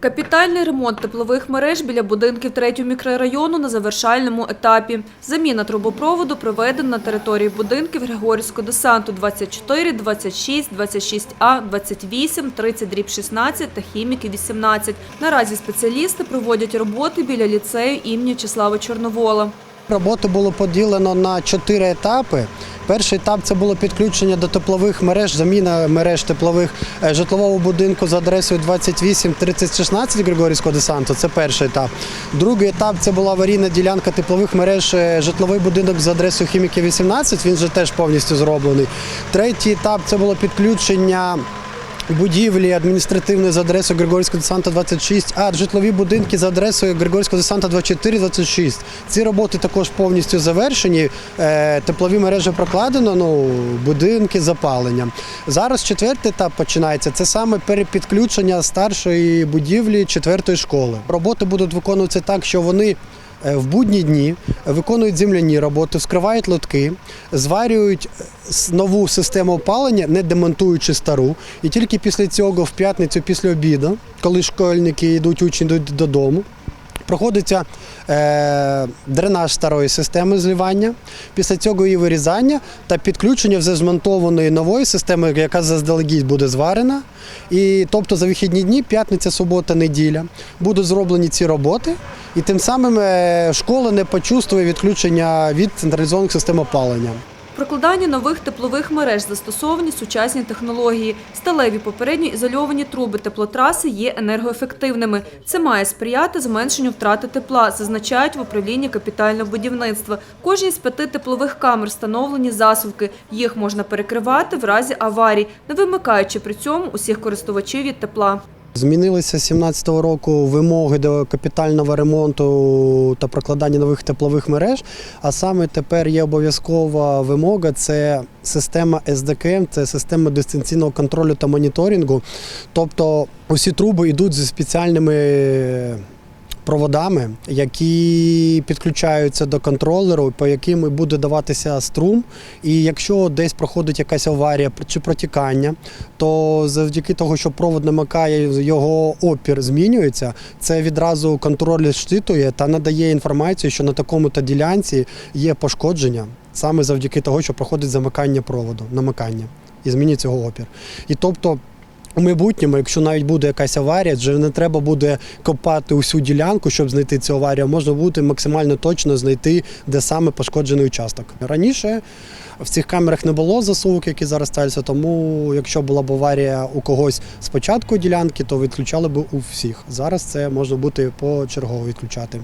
Капітальний ремонт теплових мереж біля будинків третього мікрорайону на завершальному етапі. Заміна трубопроводу проведена на території будинків Григорівського десанту 24, 26, 26А, 28, 30 дріб 16 та хіміки 18. Наразі спеціалісти проводять роботи біля ліцею імені Числава Чорновола. Роботу було поділено на чотири етапи. Перший етап це було підключення до теплових мереж, заміна мереж теплових е, житлового будинку за адресою 28 30 16 Григорівського десанту. Це перший етап. Другий етап це була аварійна ділянка теплових мереж, е, житловий будинок за адресою Хіміки 18. Він вже теж повністю зроблений. Третій етап це було підключення. Будівлі адміністративної за адресою Григорівського десанта 26, а житлові будинки за адресою Григорівського десанта 24, 26. Ці роботи також повністю завершені. Е, Теплові мережі прокладено, ну, будинки запалення. Зараз четвертий етап починається. Це саме перепідключення старшої будівлі четвертої школи. Роботи будуть виконуватися так, що вони в будні дні виконують земляні роботи, вскривають лотки, зварюють е, нову систему опалення, не демонтуючи стару. І тільки після цього, в п'ятницю після обіду, коли школьники йдуть, учні додому. Проходиться е, дренаж старої системи зливання, після цього її вирізання та підключення вже змонтованої нової системи, яка заздалегідь буде зварена. І тобто за вихідні дні, п'ятниця, субота, неділя, будуть зроблені ці роботи, і тим самим е, школа не почувствує відключення від централізованих систем опалення. Прокладанні нових теплових мереж застосовані сучасні технології. Сталеві попередньо ізольовані труби теплотраси є енергоефективними. Це має сприяти зменшенню втрати тепла, зазначають в управлінні капітального будівництва. Кожній з п'яти теплових камер встановлені засувки. Їх можна перекривати в разі аварій, не вимикаючи при цьому усіх користувачів від тепла. Змінилися з 2017 року вимоги до капітального ремонту та прокладання нових теплових мереж. А саме тепер є обов'язкова вимога це система СДКМ, це система дистанційного контролю та моніторингу. Тобто усі труби йдуть зі спеціальними. Проводами, які підключаються до контролеру, по яким буде даватися струм. І якщо десь проходить якась аварія чи протікання, то завдяки того, що провод намикає, його опір змінюється. Це відразу контроль щитує та надає інформацію, що на такому-то ділянці є пошкодження саме завдяки того, що проходить замикання проводу, намикання і змінюється його опір. І тобто. У майбутньому, якщо навіть буде якась аварія, вже не треба буде копати усю ділянку, щоб знайти цю аварію. Можна буде максимально точно знайти, де саме пошкоджений участок. Раніше в цих камерах не було засувок, які зараз ставляться, тому якщо була б аварія у когось з початку ділянки, то відключали б у всіх. Зараз це можна буде почергово відключати.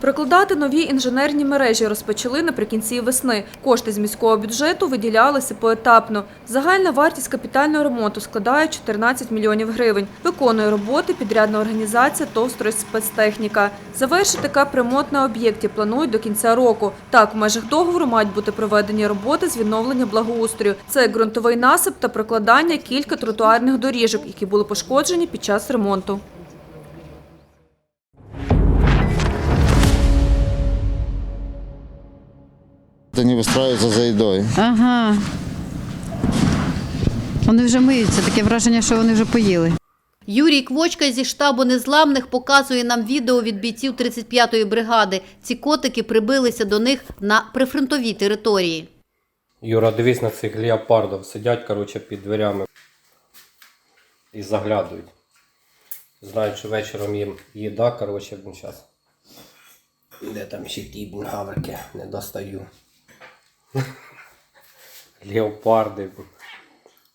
Прокладати нові інженерні мережі розпочали наприкінці весни. Кошти з міського бюджету виділялися поетапно. Загальна вартість капітального ремонту складає 14 мільйонів гривень. Виконує роботи підрядна організація «Товстрой спецтехніка». Завершити капремонт на об'єкті планують до кінця року. Так, в межах договору мають бути проведені роботи з відновлення благоустрою. Це ґрунтовий насип та прокладання кілька тротуарних доріжок, які були пошкоджені під час ремонту. Они выстраиваются за едой. Ага. Вони вже миються, таке враження, що вони вже поїли. Юрій Квочка зі штабу незламних показує нам відео від бійців 35-ї бригади. Ці котики прибилися до них на прифронтовій території. Юра, дивись на цих леопардів. Сидять, коротше, під дверями і заглядують. Знають, що вечором їм їда, коротше, зараз. Де там ще ті бунгаврики не достаю. Леопарди.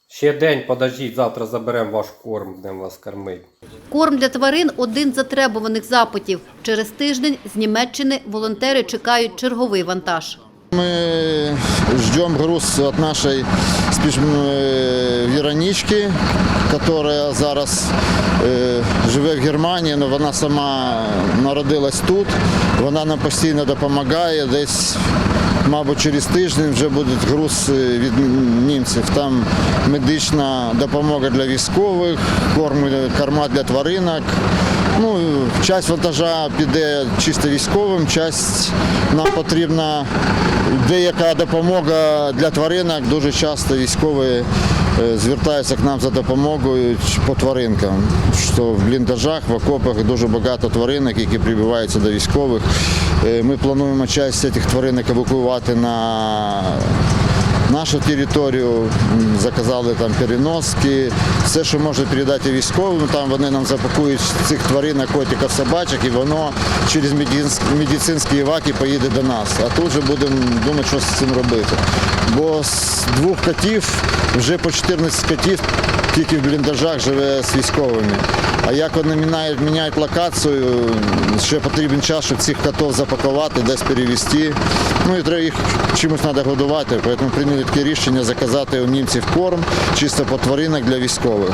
Ще день, подождіть, завтра заберемо ваш корм, будемо вас кормити. Корм для тварин – один з затребуваних запитів. Через тиждень з Німеччини волонтери чекають черговий вантаж. Мы ждем груз от нашей спіш... е, Віронічки, яка зараз е, живе в Германії, але вона сама народилась тут. Вона нам постійно допомагає. Десь мабуть, через тиждень вже буде груз від німців. Там медична допомога для військових, корм, корма для тваринок. Ну, часть вантажа піде чисто військовим, часть нам потрібна деяка допомога для тваринок. Дуже часто військові звертаються к нам за допомогою по тваринкам. Що в бліндажах, в окопах дуже багато тваринок, які прибиваються до військових. Е, Ми плануємо часть цих тваринок евакуювати на нашу територію, заказали там переноски, все, що можна передати військовим, там вони нам запакують цих тваринок, котиків, собачок, і воно через медицинські, іваки поїде до нас. А тут вже будемо думати, що з цим робити. Бо з двох котів вже по 14 котів тільки в бліндажах живе з військовими. А як вони міняють, міняють локацію, ще потрібен час, щоб цих котів запакувати, десь перевезти. Ну і треба їх чимось треба годувати, тому прийняли таке рішення заказати у німців корм чисто по тваринок для військових.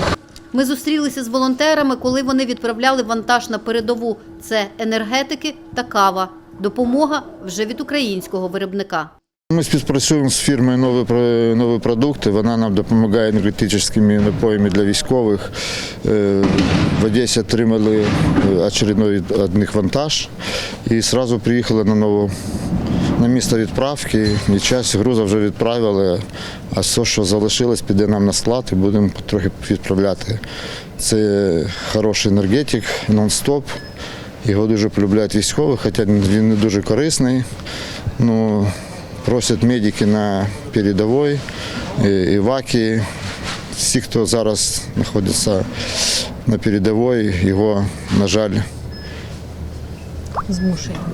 Ми зустрілися з волонтерами, коли вони відправляли вантаж на передову. Це енергетики та кава. Допомога вже від українського виробника. Ми співпрацюємо з фірмою нові, нові продукти. Вона нам допомагає енергетичними напоями для військових. Е, В Одесі отримали е, очередной від них вантаж і одразу приїхали на нову. На місце відправки і часть грузу вже відправили, а все, що залишилось, піде нам на склад і будемо трохи відправляти. Це хороший енергетик, нон-стоп. Його дуже полюбляють військові, хоча він не дуже корисний. Ну, просять медики на передовій, і- іваки. Всі, хто зараз знаходиться на передовій, його, на жаль,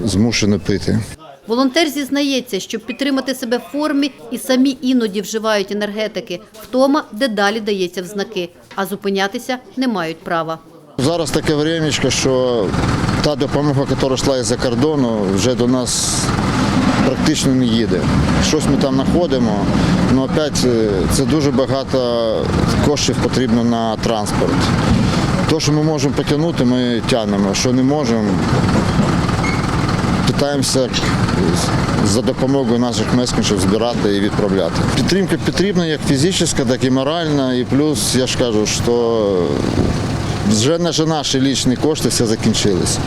змушені пити. Волонтер зізнається, щоб підтримати себе в формі, і самі іноді вживають енергетики. Втома дедалі дається в знаки, а зупинятися не мають права. Зараз таке времечко, що та допомога, яка йшла із-за кордону, вже до нас практично не їде. Щось ми там знаходимо, але опять е, це дуже багато коштів потрібно на транспорт. Те, що ми можемо потягнути, ми тягнемо. Що не можемо, питаємося за допомогою наших мешканців збирати і відправляти. Підтримка потрібна як фізична, так і моральна. І плюс я ж кажу, що вже наші лічні кошти все закінчилися.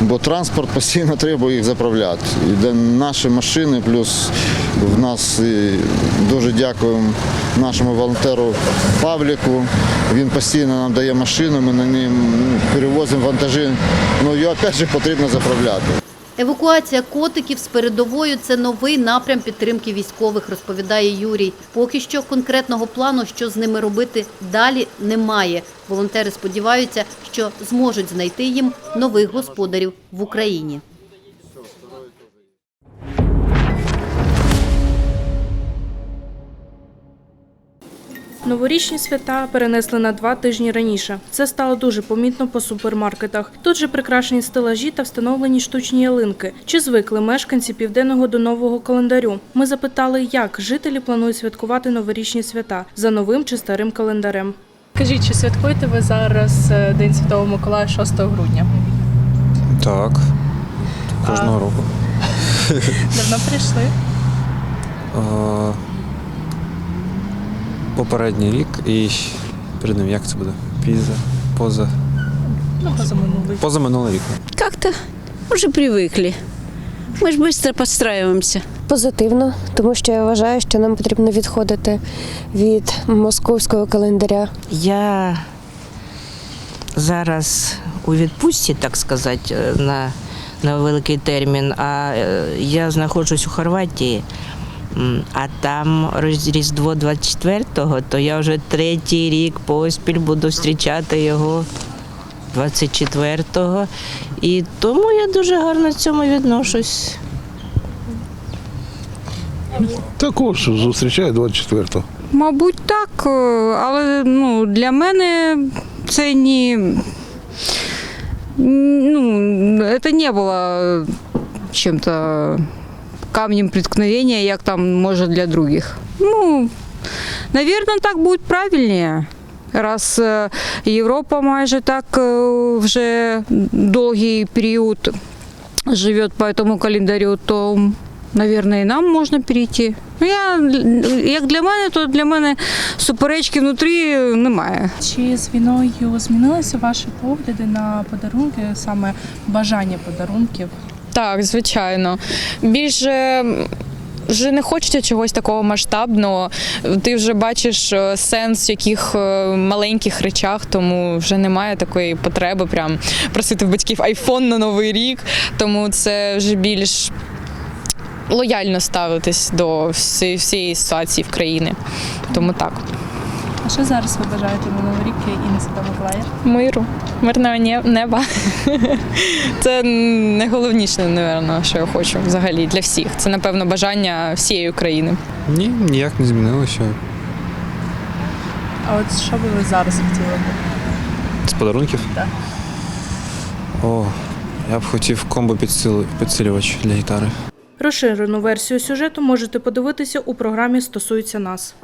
Бо транспорт постійно треба їх заправляти. І наші машини, плюс в нас дуже дякуємо нашому волонтеру Павліку. Він постійно нам дає машину, ми на ним ну, перевозимо вантажі. Ну його опять же потрібно заправляти. Евакуація котиків з передовою – це новий напрям підтримки військових, розповідає Юрій. Поки що конкретного плану, що з ними робити далі, немає. Волонтери сподіваються, що зможуть знайти їм нових господарів в Україні. Новорічні свята перенесли на два тижні раніше. Це стало дуже помітно по супермаркетах. Тут же прикрашені стелажі та встановлені штучні ялинки. Чи звикли мешканці південного до нового календарю? Ми запитали, як жителі планують святкувати новорічні свята за новим чи старим календарем. Скажіть, чи святкуєте ви зараз е, День Святого Миколая 6 грудня? Так. Кожного року. Давно прийшли? А, попередній рік і перед ним як це буде? Піза, поза. Ну, позаминулий. Позаминулий рік. Как-то уже привыкли. Мы же быстро подстраиваемся. Позитивно, тому що я вважаю, що нам потрібно відходити від московського календаря. Я зараз у відпустці, так сказати, е, на, на великий термін, а е, я знаходжусь у Хорватії. А там Різдво 24-го, то я вже третій рік поспіль буду зустрічати його 24-го. І тому я дуже гарно цьому відношусь. Також зустрічаю 24-го. Мабуть, так, е, але ну, для мене це не, ну, це не було чим-то камнем преткновения, як там може для других. Ну, наверное, так буде правильніше. Раз Європа майже так вже довгий період живе по этому календарю, то Наверное, і нам можна перейти. Ну, я, як для мене, то для мене суперечки внутрі немає. Чи з війною змінилися ваші погляди на подарунки, саме бажання подарунків? Так, звичайно. Більше вже не хочеться чогось такого масштабного. Ти вже бачиш е, сенс в яких е, маленьких речах, тому вже немає такої потреби прям просити в батьків айфон на новий рік. Тому це вже більш лояльно ставитись до всієї ситуації в країні. Тому так. А що зараз ви бажаєте на Новий рік і на Святого Миколая? Миру, мирного неба. Це найголовніше, напевно, що я хочу взагалі для всіх. Це, напевно, бажання всієї України. Ні, ніяк не змінилося. А от що би ви зараз хотіли? З подарунків? Так. О, я б хотів комбо підсилювач для гітари. Розширену версію сюжету можете подивитися у програмі Стосується нас.